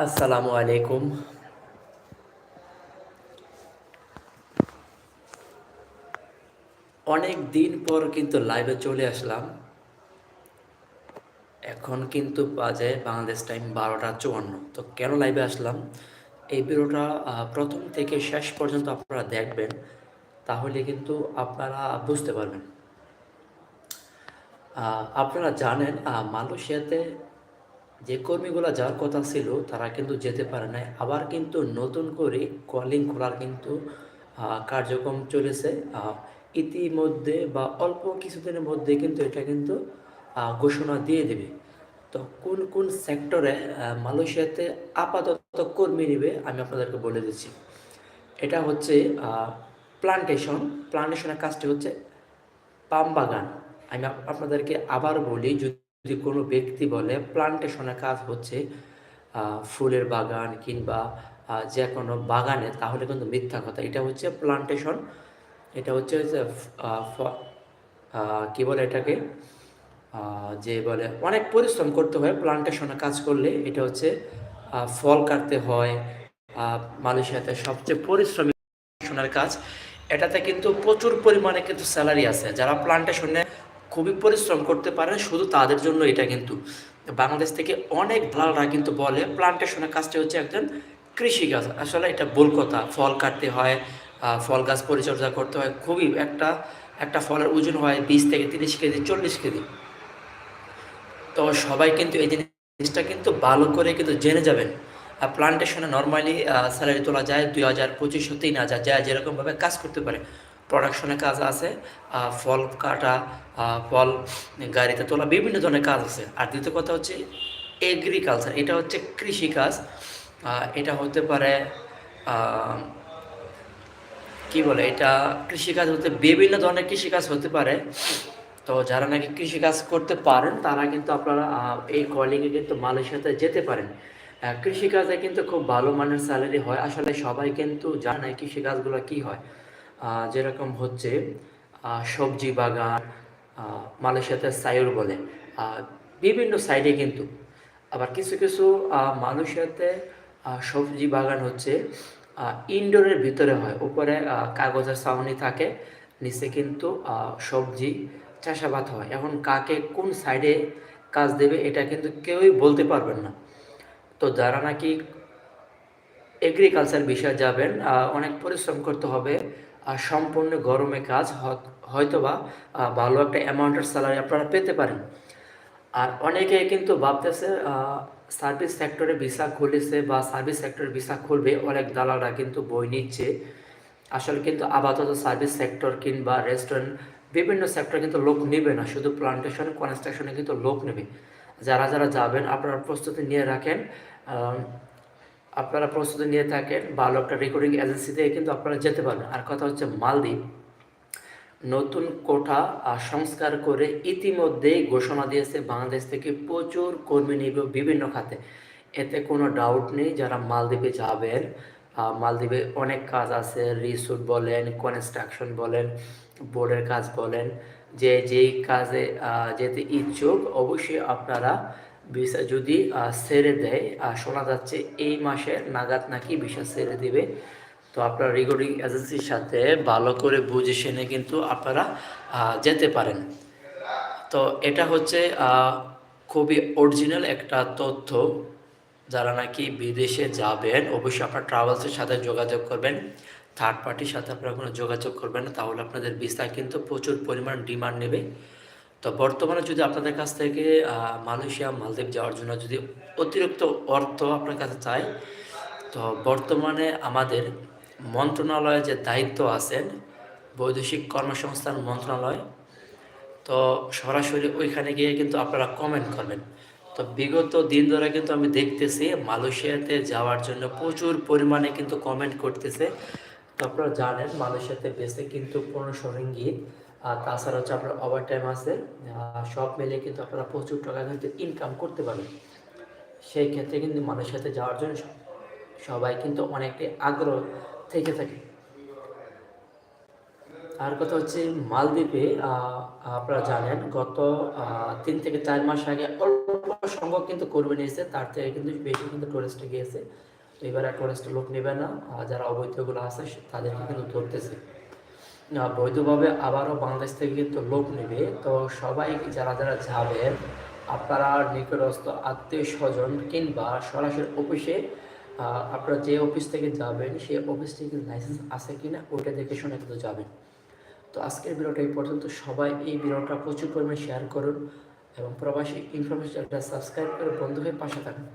আসসালামু আলাইকুম। অনেক দিন পর কিন্তু লাইভে চলে আসলাম। এখন কিন্তু বাজে বাংলাদেশ টাইম বারোটা চুয়ান্ন। তো কেন লাইভে আসলাম? এই ভিডিওটা প্রথম থেকে শেষ পর্যন্ত আপনারা দেখবেন, তাহলে কিন্তু আপনারা বুঝতে পারবেন। আপনারা জানেন মালয়েশিয়াতে যে কর্মীগুলো যাওয়ার কথা ছিল, তারা কিন্তু যেতে পারে নাই। আবার কিন্তু নতুন করে কলিং খোলার কিন্তু কার্যক্রম চলেছে। ইতিমধ্যে বা অল্প কিছুদিনের মধ্যে কিন্তু এটা কিন্তু ঘোষণা দিয়ে দেবে। তো কোন কোন সেক্টরে মালয়েশিয়াতে আপাতত কর্মী নেবে, আমি আপনাদেরকে বলে দিচ্ছি। এটা হচ্ছে প্লান্টেশন প্লান্টেশনের কাজটি হচ্ছে পাম বাগান। আমি আপনাদেরকে আবার বলি, যদি কোনো ব্যক্তি বলে প্লান্টেশনের কাজ হচ্ছে ফুলের বাগান কিংবা যে কোনো বাগানে তাহলে কিন্তু মিথ্যা কথা। এটা হচ্ছে প্লান্টেশন এটা হচ্ছে যে, কি বলে এটাকে? যে বলে অনেক পরিশ্রম করতে হয় প্লান্টেশনে কাজ করলে। এটা হচ্ছে ফল কাটতে হয় মালয়েশিয়াতে সবচেয়ে পরিশ্রমী প্লান্টেশনের কাজ। এটাতে কিন্তু প্রচুর পরিমাণে কিন্তু স্যালারি আছে। যারা প্লান্টেশনে খুবই পরিশ্রম করতে পারে, শুধু তাদের জন্য এটা কিন্তু। বাংলাদেশ থেকে অনেক দালালরা কিন্তু বলে প্লান্টেশনের কাজটা হচ্ছে একজন কৃষি কাজ আসলে এটা ভুল কথা, ফল কাটতে হয় ফল গাছ পরিচর্যা করতে হয়, খুবই একটা একটা ফলের ওজন হয় বিশ থেকে তিরিশ কেজি, চল্লিশ কেজি। তো সবাই কিন্তু এই জিনিসটা কিন্তু ভালো করে কিন্তু জেনে যাবেন। আর প্লান্টেশনে নর্মালি স্যালারি তোলা যায় দুই হাজার পঁচিশশো তিন হাজার যা যেরকমভাবে কাজ করতে পারে। প্রোডাকশনে কাজ আছে ফল কাটা ফল গাড়িতে তোলা, বিভিন্ন ধরনের কাজ আছে। আর দ্বিতীয় কথা হচ্ছে এগ্রিকালচার এটা হচ্ছে কৃষিকাজ এটা হতে পারে কি বলে, এটা কৃষিকাজ হতে, বিভিন্ন ধরনের কৃষিকাজ হতে পারে। তো যারা নাকি কৃষিকাজ করতে পারেন, তারা কিন্তু আপনারা এই কলিংয়ে কিন্তু মালয়েশিয়াতে যেতে পারেন। কৃষিকাজে কিন্তু খুব ভালো মানের স্যালারি হয়। আসলে সবাই কিন্তু জানে কৃষিকাজগুলো কি হয়। যেরকম হচ্ছে সবজি বাগান মালয়েশিয়াতে সায়ুর বলে। বিভিন্ন সাইডে কিন্তু। আবার কিছু কিছু মালয়েশিয়াতে সবজি বাগান হচ্ছে ইনডোরের ভিতরে হয়। উপরে কাগজের ছাউনি থাকে, নিচে কিন্তু সবজি চাষাবাদ হয়। এখন কাকে কোন সাইডে কাজ দেবে, এটা কিন্তু কেউই বলতে পারবেন না। তো যারা নাকি এগ্রিকালচার বিষয়ে যাবেন অনেক পরিশ্রম করতে হবে সম্পূর্ণ গরমে কাজ হয়তোবা ভালো একটা অ্যামাউন্টের স্যালারি আপনারা পেতে পারেন। আর অনেকে কিন্তু ভাবতেছে সার্ভিস সেক্টরে ভিসা খুলেছে বা সার্ভিস সেক্টরে ভিসা খুলবে, অনেক দালালরা কিন্তু বই নিচ্ছে। আসলে কিন্তু আপাতত সার্ভিস সেক্টর কিংবা রেস্টুরেন্ট বিভিন্ন সেক্টর কিন্তু লোক নেবে না, শুধু প্লান্টেশন কনস্ট্রাকশনে কিন্তু লোক নেবে। যারা যারা যাবেন, আপনারা প্রস্তুতি নিয়ে রাখেন। আপনারা প্রস্তুতি নিয়ে থাকেন, ভালো একটা রেকর্ডিং এজেন্সি থেকে কিন্তু আপনারা যেতে পারেন আর কথা হচ্ছে মালদ্বীপ। নতুন কোঠা সংস্কার করে ইতিমধ্যেই ঘোষণা দিয়েছে বাংলাদেশ থেকে প্রচুর কর্মী নিবে বিভিন্ন খাতে। এতে কোনো ডাউট নেই যারা মালদ্বীপে যাবেন। মালদ্বীপে অনেক কাজ আছে রিসোর্ট বলেন কনস্ট্রাকশন বলেন বোর্ডের কাজ বলেন। যে যেই কাজে যেতে ইচ্ছুক অবশ্যই আপনারা ভিসা যদি ছেড়ে দেয় আহ, শোনা যাচ্ছে এই মাসের নাগাদ নাকি ভিসা ছেড়ে দিবে তো আপনারা রেকর্ডিং এজেন্সির সাথে ভালো করে বুঝে শুনে কিন্তু আপনারা যেতে পারেন। তো এটা হচ্ছে খুবই অরিজিনাল একটা তথ্য। যারা নাকি বিদেশে যাবেন অবশ্যই আপনার ট্রাভেলসের সাথে যোগাযোগ করবেন। থার্ড পার্টির সাথে আপনারা কোনো যোগাযোগ করবেন তাহলে আপনাদের ভিসা কিন্তু প্রচুর পরিমাণ ডিমান্ড নেবে। তো বর্তমানে যদি আপনাদের কাছ থেকে মালয়েশিয়া, মালদ্বীপ যাওয়ার জন্য যদি অতিরিক্ত অর্থ আপনার কাছে চাই, তো বর্তমানে আমাদের মন্ত্রণালয়ে যে দায়িত্ব আছেন, বৈদেশিক কর্মসংস্থান মন্ত্রণালয়, তো সরাসরি ওইখানে গিয়ে কিন্তু আপনারা কমেন্ট করবেন। তো বিগত দিন ধরে কিন্তু আমি দেখতেছি মালয়েশিয়াতে যাওয়ার জন্য প্রচুর পরিমাণে কিন্তু কমেন্ট করতেছে। তো আপনারা জানেন, মালয়েশিয়াতে বেসে কিন্তু পনেরোশো রিঙ্গিত আর তাছাড়া হচ্ছে আপনার ওভার টাইম আছে সব মিলিয়ে কিন্তু আপনারা প্রচুর টাকা কিন্তু ইনকাম করতে পারবেন। সেই ক্ষেত্রে কিন্তু মালয়েশিয়াতে যাওয়ার জন্য সবাই কিন্তু অনেকটাই আগ্রহ থেকে থাকে। আর কথা হচ্ছে মালদ্বীপে আপনারা জানেন গত তিন থেকে চার মাস আগে অল্প সংখ্যক কিন্তু কর্মী নিয়েছে, তার থেকে কিন্তু বেশি কিন্তু টুরিস্ট গিয়েছে। তো এবার টুরিস্ট লোক নেবে না যারা অবৈধগুলো আছে, তাদেরকে কিন্তু ধরতেছে। বৈধভাবে আবারও বাংলাদেশ থেকে কিন্তু লোক নেবে। তো সবাই যারা যারা যাবেন, আপনারা নিকটস্থ আত্মীয় স্বজন কিংবা সরাসরি অফিসে আপনারা যে অফিস থেকে যাবেন, সেই অফিস থেকে লাইসেন্স আছে কিনা, ওইটা দেখে শুনে কিন্তু যাবেন। তো আজকের ভিডিওটা এই পর্যন্ত। সবাই এই ভিডিওটা প্রচুর পরিমাণে শেয়ার করুন এবং প্রবাসী ইনফরমেশনটা সাবস্ক্রাইব করে বন্ধু হয়ে পাশে থাকুন।